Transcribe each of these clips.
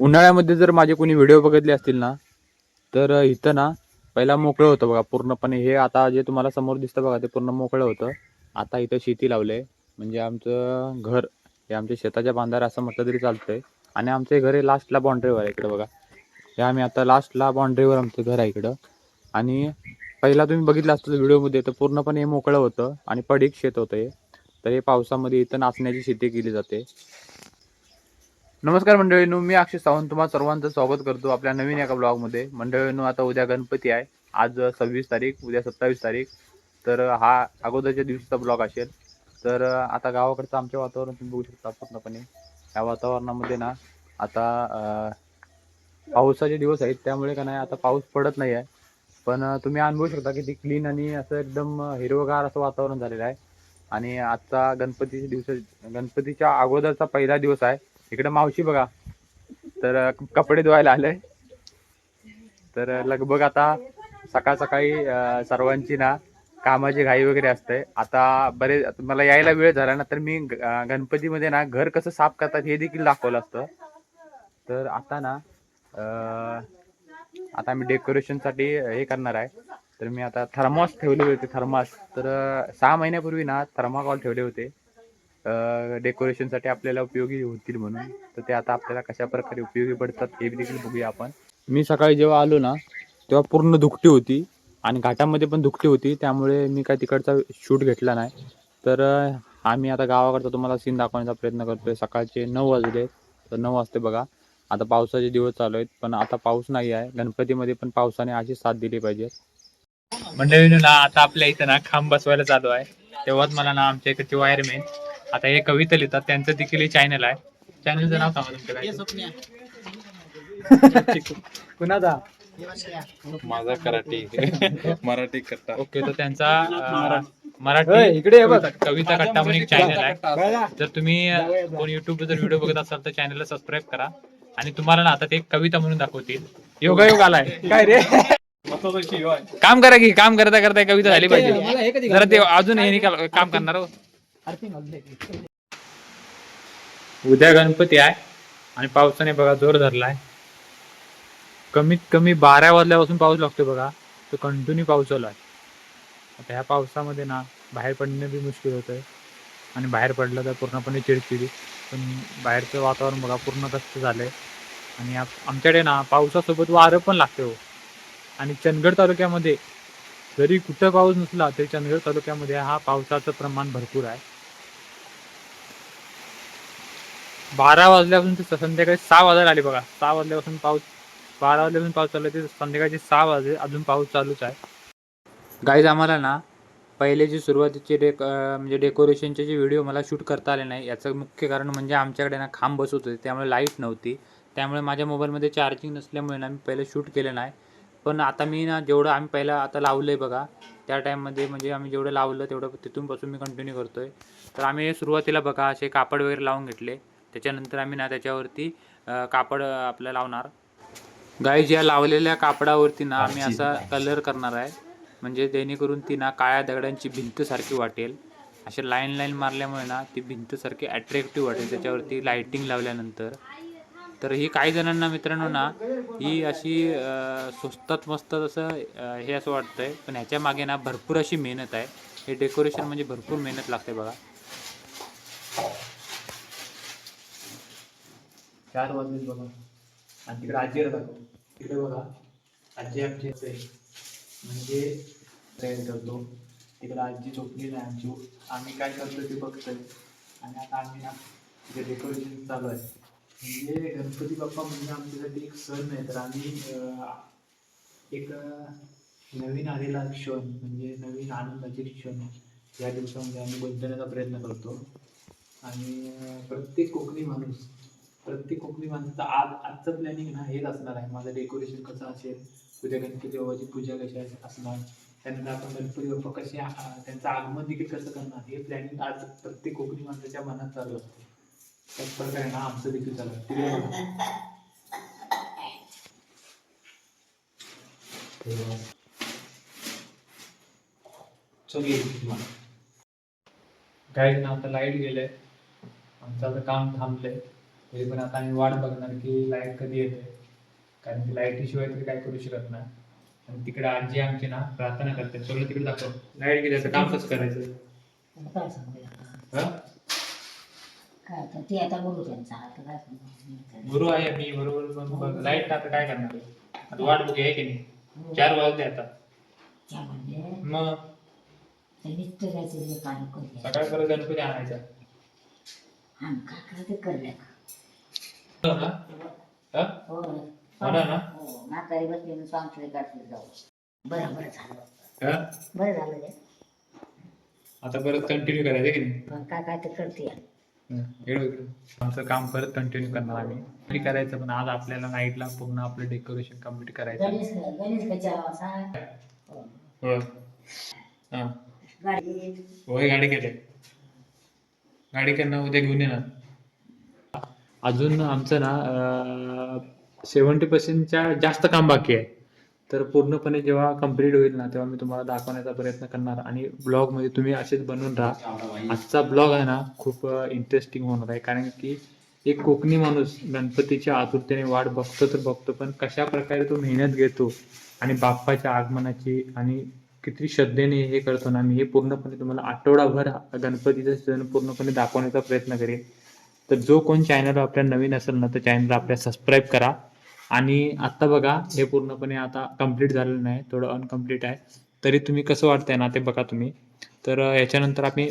उन्हाळ्यामध्ये जर माझे कोणी व्हिडिओ बघितले असतील ना तर इथं ना पहिला मोकळं होतं बघा. पूर्णपणे हे आता जे तुम्हाला समोर दिसतं बघा ते पूर्ण मोकळं होतं. आता इथं शेती लावले म्हणजे आमचं घर हे आमच्या शेताच्या बांधावर असं म्हटलं तरी चालतंय. आणि आमचं हे घर हे लास्टला बाउंड्रीवर आहे इकडं बघा. हे आम्ही आता लास्टला बाउंड्रीवर आमचं घर आहे इकडं. आणि पहिला तुम्ही बघितलं असतं व्हिडिओमध्ये तर पूर्णपणे हे मोकळं होतं. आणि पडीक शेत होतं हे. तर हे पावसामध्ये इथं नाचण्याची शेती केली जाते. नमस्कार मंडळींनो मी अक्षय सावंत तुम्हाला सर्वांचं स्वागत करतो आपल्या नवीन एका ब्लॉगमध्ये. मंडळींनो आता उद्या गणपती आहे. आज सव्वीस तारीख उद्या सत्तावीस तारीख. तर हा अगोदरच्या दिवशीचा ब्लॉग असेल. तर आता गावाकडचं आमचे वातावरण तुम्ही बघू शकता पूर्णपणे. या वातावरणामध्ये ना आता पावसाचे दिवस आहेत. त्यामुळे का नाही आता पाऊस पडत नाही आहे पण तुम्ही अनुभवू शकता की ती क्लीन आणि असं एकदम हिरवगार असं वातावरण झालेलं आहे. आणि आजचा गणपतीच्या दिवस गणपतीच्या अगोदरचा पहिला दिवस आहे. इकडे मावशी बघा. तर कपडे धुवायला आले. तर लगभग आता सकाळ सकाळी सर्वांची ना कामाची घाई वगैरे असते. आता बरे मला यायला वेळ झाला ना तर मी गणपतीमध्ये ना घर कसं साफ करतात हे देखील दाखवलं असतं. तर आता ना आता मी डेकोरेशनसाठी हे करणार आहे. तर मी आता थर्मास ठेवले होते थर्मास. तर सहा महिन्यापूर्वी ना थर्माकॉल ठेवले होते. डेकोरेशनसाठी आपल्याला उपयोगी होतील म्हणून. तर ते आता आपल्याला कशा प्रकारे उपयोगी पडतात हे देखील बघूया आपण. मी सकाळी जेव्हा आलो ना तेव्हा पूर्ण धुकटी होती आणि घाटामध्ये पण धुकटी होती. त्यामुळे मी काय तिकडचा शूट घेतला नाही. तर आम्ही आता गावाकडचा तुम्हाला सीन दाखवण्याचा प्रयत्न करतोय. सकाळचे नऊ वाजले. तर नऊ वाजते बघा. आता पावसाचे दिवस चालू आहेत. पण आता पाऊस नाही आहे. गणपतीमध्ये पण पावसाने अशी साथ दिली पाहिजे. मंडळी ना आता आपल्या इथं ना खांब बसवायला चालू आहे. तेव्हाच मला ना आमच्या इकडचे वायरमेन आता हे कविता लिहितात त्यांचं देखील चॅनल आहे. चॅनलचं नाव सांगा तुमचं काय कुणाचा? माझा कराटे. मराठी कट्टा. ओके तर त्यांचा अं, मराठी इकडे कविता कट्टा म्हणून एक चॅनल आहे. जर तुम्ही अं, कोण युट्यूब जर व्हिडिओ बघत असाल तर चॅनलला सबस्क्राईब करा. आणि तुम्हाला ना आता ते एक कविता म्हणून दाखवतील. योगा योग आलाय. काय रे? काम करा की काम करता करता एक कविता झाली पाहिजे. जरा ते अजून हे निकाल काम करणार हो. उद्या गणपती आहे आणि पावसाने बघा जोर धरलाय. कमीत कमी बारा वाजल्यापासून पाऊस लागतोय बघा. तो कंटिन्यू पाऊस चालू आहे. आता ह्या पावसामध्ये ना बाहेर पडणं बी मुश्किल होतंय. आणि बाहेर पडलं तर पूर्णपणे चिडचिडी. पण बाहेरचं वातावरण बघा पूर्ण कसं झालंय. आणि आमच्याकडे ना पावसासोबत वारं पण लागते हो. आणि चंदगड तालुक्यामध्ये जरी कुठं पाऊस नसला तरी चंदगड तालुक्यामध्ये हा पावसाचं प्रमाण भरपूर आहे. बारा वाजल्यापासून ते संध्याकाळी सहा वाजायला आले बघा. सहा वाजल्यापासून पाऊस बारा वाजल्यापासून पाऊस चालू आहे. ते संध्याकाळचे सहा वाजले अजून पाऊस चालूच आहे. गाईज आम्हाला ना पहिले जे सुरुवातीचे डेक म्हणजे डेकोरेशनचे जे व्हिडिओ मला शूट करता आले नाही याचं मुख्य कारण म्हणजे आमच्याकडे ना खांब बसत होते. त्यामुळे लाइट नव्हती. त्यामुळे माझ्या मोबाईलमध्ये चार्जिंग नसल्यामुळे ना मी पहिले शूट केलं नाही. पण आता मी ना जेवढं आम्ही पहिलं आता लावलं आहे बघा त्या टाईममध्ये म्हणजे आम्ही जेवढं लावलं तेवढं तिथूनपासून मी कंटिन्यू करतो आहे तर आम्ही सुरुवातीला बघा असे कापड वगैरे लावून घेतले. त्याच्यानंतर आम्ही ना त्याच्यावरती कापड आपलं लावणार. गाई ज्या लावलेल्या कापडावरती ना आम्ही असा कलर करणार आहे. म्हणजे जेणेकरून ती ना काळ्या दगडांची भिंत सारखी वाटेल. असे लाईन लाईन मारल्यामुळे ना ती भिंत सारखी अट्रॅक्टिव्ह वाटेल. त्याच्यावरती लाईटिंग लावल्यानंतर. तर ही काही जणांना मित्रांनो ना ही अशी स्वस्तात मस्त असं हे असं वाटतंय. पण ह्याच्या मागे ना भरपूर अशी मेहनत आहे. हे डेकोरेशन म्हणजे भरपूर मेहनत लागते बघा. चार वाजले बघा. आणि तिकडे आजी दाखव. तिकडे बघा. आजी आमची असते म्हणजे तयारी करतो. तिकडे आजी झोपली नाही आमची. आम्ही काय करतो ते बघतोय. आणि आता आम्ही ना तिथे डेकोरेशन चालू आहे. म्हणजे गणपती बाप्पा म्हणजे आमच्यासाठी एक सण आहे. तर आम्ही एक नवीन आलेला क्षण म्हणजे नवीन आनंदाचे क्षण या दिवसामध्ये आम्ही बदलण्याचा प्रयत्न करतो. आणि प्रत्येक कोकणी माणूस प्रत्येक कोकणी माणसाचा आज आजचं प्लॅनिंग ना हेच असणार आहे. माझं डेकोरेशन कसं असेल उद्या गणपती बाबाची पूजा कशी असणार त्यानंतर आपण गणपती बाप्पा कसे त्यांचं आगमन देखील कसं करणार हे प्लॅनिंग आज प्रत्येक कोकणी माणसाच्या मनात चालू असतं. त्याच प्रकारे ना आमचं देखील चालू आहे तिकडे गाईड ना आता लाइट गेलंय. आमचं आता काम थांबलंय. तरी पण आता आम्ही वाट बघणार की लाइट कधी येते. कारण की लाईटीशिवाय तरी काय करू शकत नाही. आणि तिकडे आजी आमची ना प्रार्थना करते. सगळं तिकडे दाखव. लाइट गेली तर काम कसं करायचं? आता काय सांगू आता? हा? काय आता? ते आता बोलू त्यांचा. आता काय सांगू? गुरु आहे मी बरोबर लाइट आता काय करणार आता वाट बघूया आहे की नाही? चार वाजले आता. त्या म्हणजे मग? ते नित्य जायचं जे काम करूया सकाळ परत गणपती आणायचा. काय करायचं ते करल्या ना हा? हो हो ना ना? हो म्हातारी बसली म्हणून स्वामीकडे गाठले जाऊ बरं बरं झालं हा? बरं झालं रे आता परत कंटिन्यू करायचं की नाही पण काय काय ते करते हं, इकडं इकडं. आमचं काम परत कंटिन्यू करणार आम्ही आणि करायचं पण आज आपल्याला नाईटला पूर्ण आपलं डेकोरेशन कंप्लीट करायचं गणेश गणेश कच्या सांग हो. हो. हा. गाडी होय गाडी केले गाडी करणं उद्या घेऊन येणार अजून आमचं ना सेवन्टी पर्सेंटच्या जास्त काम बाकी आहे. तर पूर्णपणे जेव्हा कंप्लीट होईल ना तेव्हा मी तुम्हाला दाखवण्याचा प्रयत्न करणार. आणि ब्लॉगमध्ये तुम्ही असेच बनवून राहा. आजचा ब्लॉग आहे ना खूप इंटरेस्टिंग होणार आहे. कारण की एक कोकणी माणूस गणपतीच्या आतुरतेने वाट बघतो तर बघतो पण कशा प्रकारे तो मेहनत घेतो आणि बाप्पाच्या आगमनाची आणि किती श्रद्धेने हे करतो ना मी हे पूर्णपणे तुम्हाला आठवडाभर गणपतीचा सण पूर्णपणे दाखवण्याचा प्रयत्न करेन. तर जो कोण चॅनल आपल्या नवीन असेल ना तर चॅनल आपल्या सबस्क्राईब करा. आणि आत्ता बघा हे पूर्णपणे आता कंप्लीट झालेलं नाही थोडं अनकम्प्लीट आहे. तरी तुम्ही कसं वाटतंय ना ते बघा तुम्ही. तर याच्यानंतर आम्ही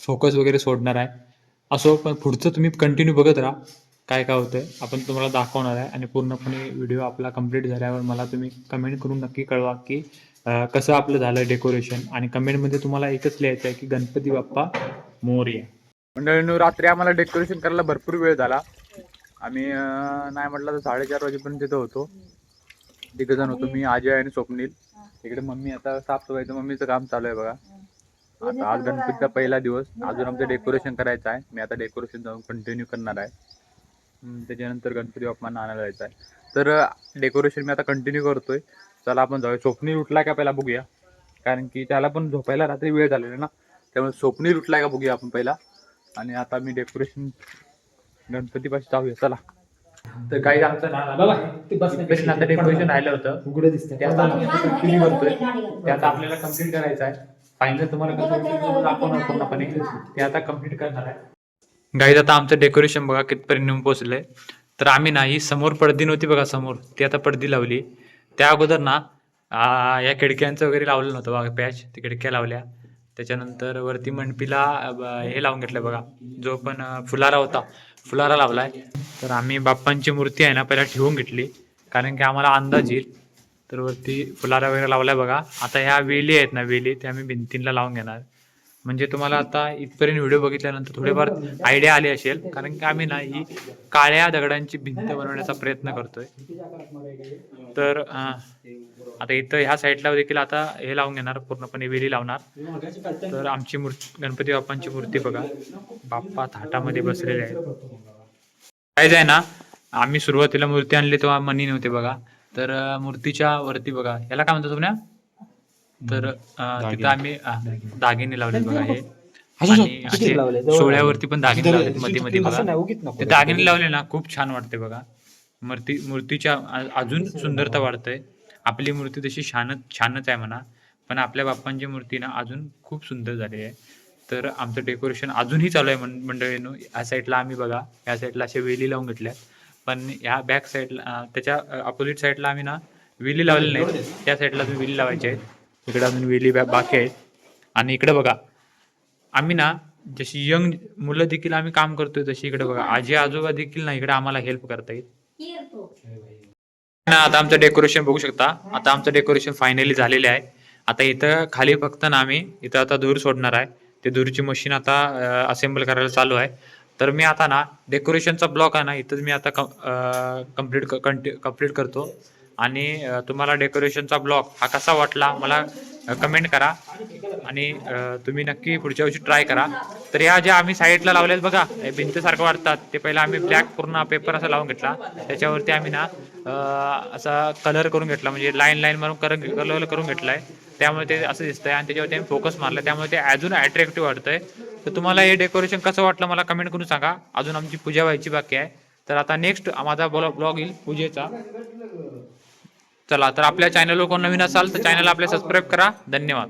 फोकस वगैरे सोडणार आहे. असो पण पुढचं तुम्ही कंटिन्यू बघत राहा काय काय होतंय. आपण तुम्हाला दाखवणार आहे. आणि पूर्णपणे व्हिडिओ आपला कंप्लीट झाल्यावर मला तुम्ही कमेंट करून नक्की कळवा की कसं आपलं झालं डेकोरेशन आणि कमेंटमध्ये तुम्हाला एकच लिहायचं आहे की गणपती बाप्पा मोर्या. मंडळींनो रात्री आम्हाला डेकोरेशन करायला भरपूर वेळ झाला. आम्ही नाही म्हटलं तर साडेचार वाजेपर्यंत तिथं होतो. तिघं जण होतो मी अजय आणि स्वप्नील. इकडे मम्मी आता साफसफाईचं मम्मीचं काम चालू आहे बघा. आता आज गणपतीचा पहिला दिवस. अजून आमचं डेकोरेशन करायचं आहे. मी आता डेकोरेशन जाऊन कंटिन्यू करणार आहे. त्याच्यानंतर गणपती बाप्पांना आणायला जायचं आहे. तर डेकोरेशन मी आता कंटिन्यू करतोय. चला आपण जाऊया. स्वप्नील उठला का पहिला बघूया. कारण की त्याला पण झोपायला रात्री वेळ झालेला ना. त्यामुळे स्वप्नील उठला का बघूया आपण पहिला. आणि आता मी डेकोरेशन गणपतीपाशी जाऊया चला. तर काही आमचं ना इथपर्यंत आता डेकोरेशन राहिलं होतं. उघड दिसतंय. ते आता आम्ही आता continue करतोय? ते आता आपल्याला कंप्लीट करायचं आहे. फायनल तुम्हाला दाखवणार पूर्णपणे. ते आता कंप्लीट करणार आहे. गाईज आता आमचं डेकोरेशन बघा कितपर्यंत नेऊन पोहोचलंय. तर आम्ही ना ही समोर पडदी नव्हती बघा समोर. ती आता पडदी लावली. त्या अगोदर ना या खिडक्यांचं वगैरे लावलं नव्हतं बघा पॅच ते खिडक्या लावल्या. त्याच्यानंतर वरती मंडपीला ब- हे लावून घेतलं बघा. जो पण फुलारा होता फुलारा लावलाय. तर आम्ही बाप्पांची मूर्ती आहे ना पहिला ठेवून घेतली. कारण की आम्हाला अंदाज येईल. तर वरती फुलारा वगैरे लावलाय बघा. आता ह्या वेली आहेत ना वेली त्या आम्ही भिंतींना लावून घेणार. म्हणजे तुम्हाला आता इथपर्यंत व्हिडिओ बघितल्यानंतर थोडेफार आयडिया आली असेल. कारण की आम्ही ना ही काळ्या दगडांची भिंत बनवण्याचा प्रयत्न करतोय. तर आता इथं ह्या साईडला देखील आता हे लावून घेणार पूर्णपणे वेली लावणार. तर आमची मूर्ती गणपती बाप्पांची मूर्ती बघा. बाप्पा थाटामध्ये बसलेले आहेत. काय आहे ना आम्ही सुरुवातीला मूर्ती आणली तेव्हा मनी नव्हते बघा. तर मूर्तीच्या वरती बघा. याला काय म्हणतो तुम्ही? तर तिथं आम्ही दागिने लावले बघा हे. सोहळ्यावरती पण दागिने लावले मध्ये मध्ये बघा. ते दागिने लावले ना खूप छान वाटते बघा. मूर्ती मूर्तीच्या अजून सुंदरता वाढते आपली मूर्ती तशी छानच छानच आहे म्हणा. पण आपल्या बाप्पांची मूर्ती ना अजून खूप सुंदर झाली आहे. तर आमचं डेकोरेशन अजूनही चालू आहे मं- मंडळीनं. या साईडला आम्ही बघा. या साईडला अशा वेली लावून घेतल्या पण या बॅक साईडला त्याच्या अपोजिट साईडला आम्ही ना वेली लावलेली नाही त्या साईडला अजून वेली लावायची आहेत. इकडे अजून वेली बॅ- बाकी आहेत. आणि इकडे बघा. आम्ही ना जशी यंग मुलं देखील आम्ही काम करतोय तशी इकडे बघा. आजी आजोबा देखील ना इकडे आम्हाला हेल्प करता येईल आता आमचं डेकोरेशन बघू शकता. आता आमचं डेकोरेशन फायनली झालेले आहे. आता इथं खाली फक्त ना आम्ही इथं आता धूर सोडणार आहे. ते धूरची मशीन आता असेंबल करायला चालू आहे. तर मी आता ना डेकोरेशनचा ब्लॉक आहे ना इथंच मी आता कंप्लीट कंप्लीट करतो. आणि तुम्हाला डेकोरेशनचा ब्लॉग हा कसा वाटला मला कमेंट करा. आणि तुम्ही नक्की पुढच्या वर्षी ट्राय करा. तर या ज्या आम्ही साईडला लावलेत बघा भिंतसारखं वाटतात. ते पहिला आम्ही ब्लॅक पूर्ण पेपर असा लावून घेतला. त्याच्यावरती आम्ही ना असा कलर करून घेतला. म्हणजे लाईन लाईन मारून कर कलर करून घेतलाय. त्यामुळे ते असं दिसतंय आणि त्याच्यावरती आम्ही फोकस मारला त्यामुळे ते अजून अट्रॅक्टिव्ह वाटतंय. तर तुम्हाला हे डेकोरेशन कसं वाटलं मला कमेंट करून सांगा. अजून आमची पूजा व्हायची बाकी आहे. तर आता नेक्स्ट माझा ब्लॉग येईल पूजेचा. चला तर आपल्या चॅनलवर कोण नवीन असाल तर चॅनल आपल्या सबस्क्राईब करा. धन्यवाद.